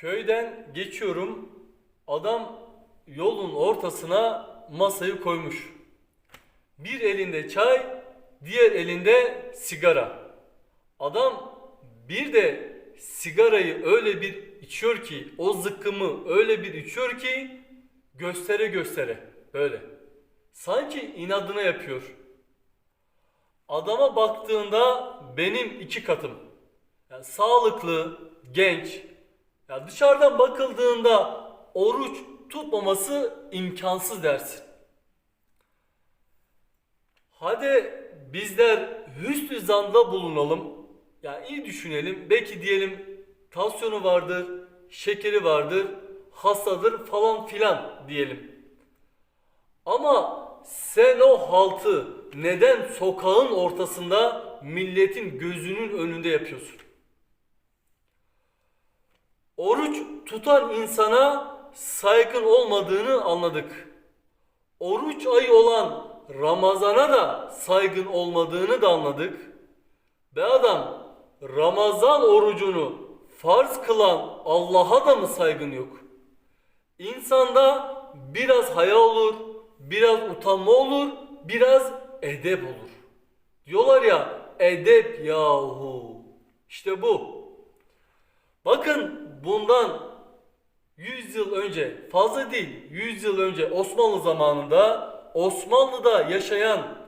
Köyden geçiyorum. Adam yolun ortasına masayı koymuş. Bir elinde çay, diğer elinde sigara. Adam bir de sigarayı öyle bir içiyor ki, o zıkkımı öyle bir içiyor ki göstere göstere böyle. Sanki inadına yapıyor. Adama baktığında benim iki katım. Yani sağlıklı, genç. Ya dışarıdan bakıldığında oruç tutmaması imkansız dersin. Hadi bizler hüsnü zanda bulunalım. Ya iyi düşünelim. Belki diyelim tansiyonu vardır, şekeri vardır, hastadır falan filan diyelim. Ama sen o haltı neden sokağın ortasında milletin gözünün önünde yapıyorsun? Oruç tutan insana saygın olmadığını anladık. Oruç ayı olan Ramazan'a da saygın olmadığını da anladık. Be adam Ramazan orucunu farz kılan Allah'a da mı saygın yok? İnsanda biraz haya olur, biraz utanma olur, biraz edep olur. Diyorlar ya edep yahu. İşte bu. Bakın bundan 100 yıl önce, fazla değil 100 yıl önce Osmanlı zamanında Osmanlı'da yaşayan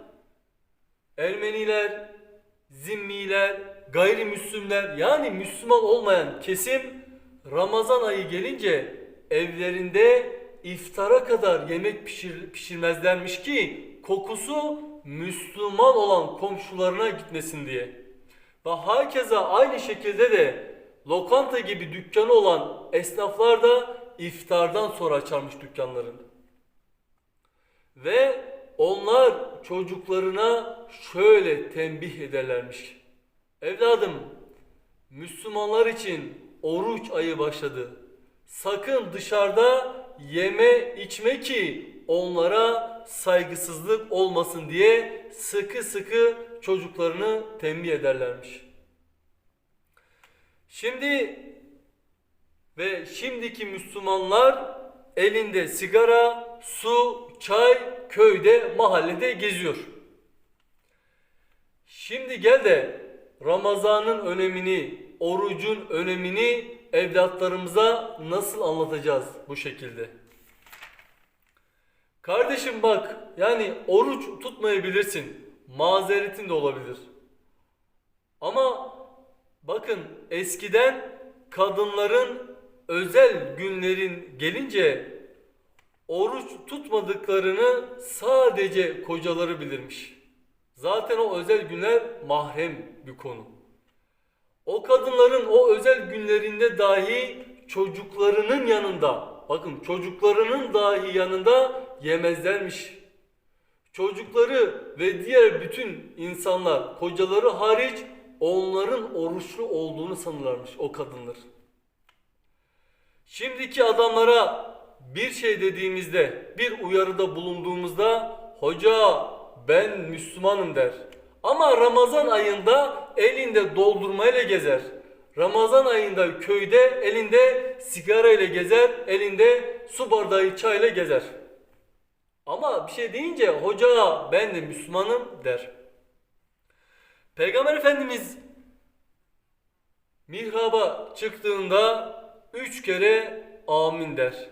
Ermeniler, Zimmiler, gayrimüslimler yani Müslüman olmayan kesim Ramazan ayı gelince evlerinde iftara kadar yemek pişir, pişirmezlermiş ki kokusu Müslüman olan komşularına gitmesin diye. Ve herkese aynı şekilde de lokanta gibi dükkanı olan esnaflar da iftardan sonra açarmış dükkanlarını. Ve onlar çocuklarına şöyle tembih ederlermiş. Evladım, Müslümanlar için oruç ayı başladı. Sakın dışarıda yeme içme ki onlara saygısızlık olmasın diye sıkı sıkı çocuklarını tembih ederlermiş. Şimdi ve şimdiki Müslümanlar elinde sigara, su, çay köyde, mahallede geziyor. Şimdi gel de Ramazan'ın önemini, orucun önemini evlatlarımıza nasıl anlatacağız bu şekilde? Kardeşim bak yani oruç tutmayabilirsin. Mazeretin de olabilir. Ama bakın eskiden kadınların özel günlerin gelince oruç tutmadıklarını sadece kocaları bilirmiş. Zaten o özel günler mahrem bir konu. O kadınların o özel günlerinde dahi çocuklarının yanında, bakın çocuklarının dahi yanında yemezlermiş. Çocukları ve diğer bütün insanlar, kocaları hariç onların oruçlu olduğunu sanırlarmış o kadınlar. Şimdiki adamlara bir şey dediğimizde, bir uyarıda bulunduğumuzda hoca ben Müslümanım der. Ama Ramazan ayında elinde doldurmayla gezer. Ramazan ayında köyde elinde sigara ile gezer, elinde su bardağı çayla gezer. Ama bir şey deyince hoca ben de Müslümanım der. Peygamber Efendimiz mihraba çıktığında üç kere amin der.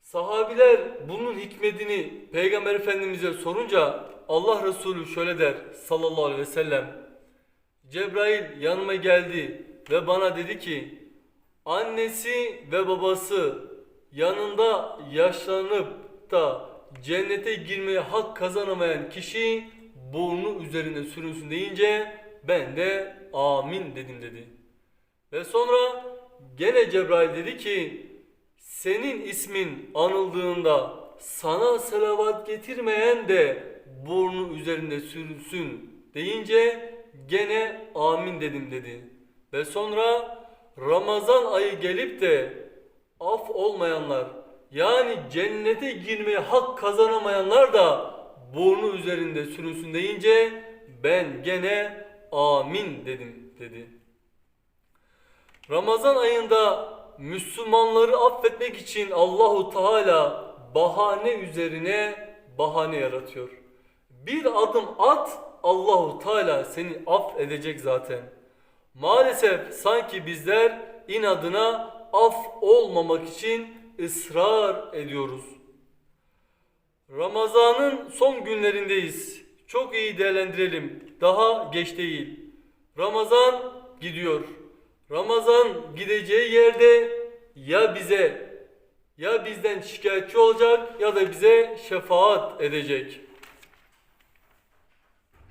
Sahabiler bunun hikmetini Peygamber Efendimiz'e sorunca Allah Resulü şöyle der sallallahu aleyhi ve sellem. Cebrail yanıma geldi ve bana dedi ki annesi ve babası yanında yaşlanıp da cennete girmeye hak kazanamayan kişi burnu üzerine sürünsün deyince ben de amin dedim dedi. Ve sonra gene Cebrail dedi ki senin ismin anıldığında sana selavat getirmeyen de burnu üzerinde sürünsün deyince gene amin dedim dedi. Ve sonra Ramazan ayı gelip de af olmayanlar yani cennete girmeye hak kazanamayanlar da burnu üzerinde sürünsün deyince ben gene amin dedim dedi. Ramazan ayında Müslümanları affetmek için Allahu Teala bahane üzerine bahane yaratıyor. Bir adım at Allahu Teala seni affedecek zaten. Maalesef sanki bizler inadına af olmamak için ısrar ediyoruz. Ramazan'ın son günlerindeyiz. Çok iyi değerlendirelim. Daha geç değil. Ramazan gidiyor. Ramazan gideceği yerde ya bize ya bizden şikayetçi olacak ya da bize şefaat edecek.